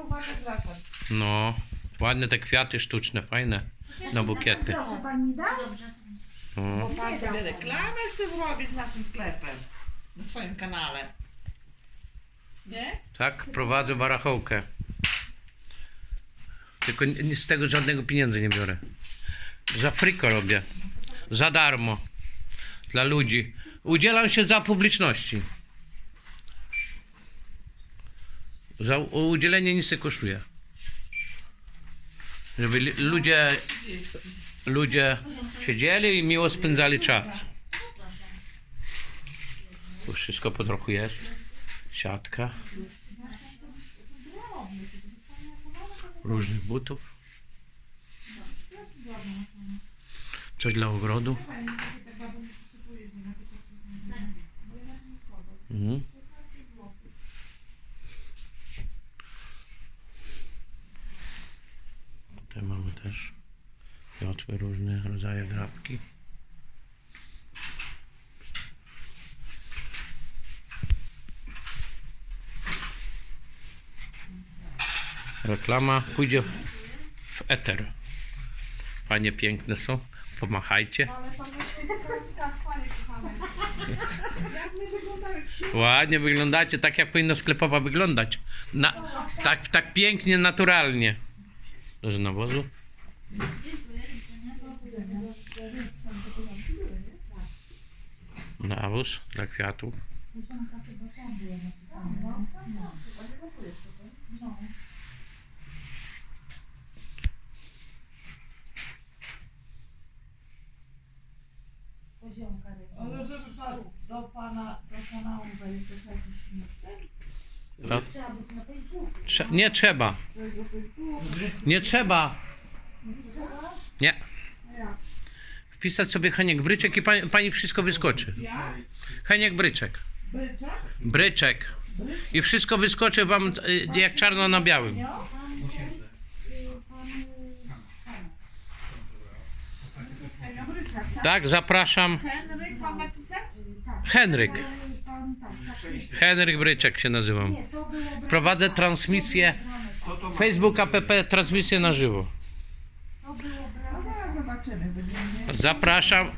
uwagę. No, ładne te kwiaty sztuczne, fajne. Na bukiety. Proszę pani da? No. Bo pan sobie reklamę chce zrobić z naszym sklepem. Na swoim kanale. Nie? Tak, prowadzę barachołkę. Tylko ni- z tego żadnego pieniędzy nie biorę. Za friko robię. Za darmo. Dla ludzi. Udzielam się za publiczności. Za udzielenie nic nie kosztuje. Żeby ludzie, ludzie siedzieli i miło spędzali czas. Tu wszystko po trochu jest. Siatka. Różnych butów. Coś dla ogrodu. Też miotły różne rodzaje grabki. Reklama pójdzie w, eter. Panie piękne są. Pomachajcie. Ładnie wyglądacie, tak jak powinna sklepowa wyglądać. Na, tak, tak pięknie, naturalnie. Dużo nawozu. Nawóz dla kwiatów. Ale żeby pan do pana, do kanału wejść, to jakiś śmieszek? To, Trze- nie trzeba. Nie trzeba. Nie. Wpisać sobie Heniek Bryczek i pani, pani wszystko wyskoczy. Heniek Bryczek. Bryczek. I wszystko wyskoczy wam y, jak czarno na białym. Tak? Zapraszam. Henryk mam napisać? Henryk. Henryk Bryczek się nazywam. Prowadzę transmisję Facebook app, transmisję na żywo. Zobaczymy. Zapraszam.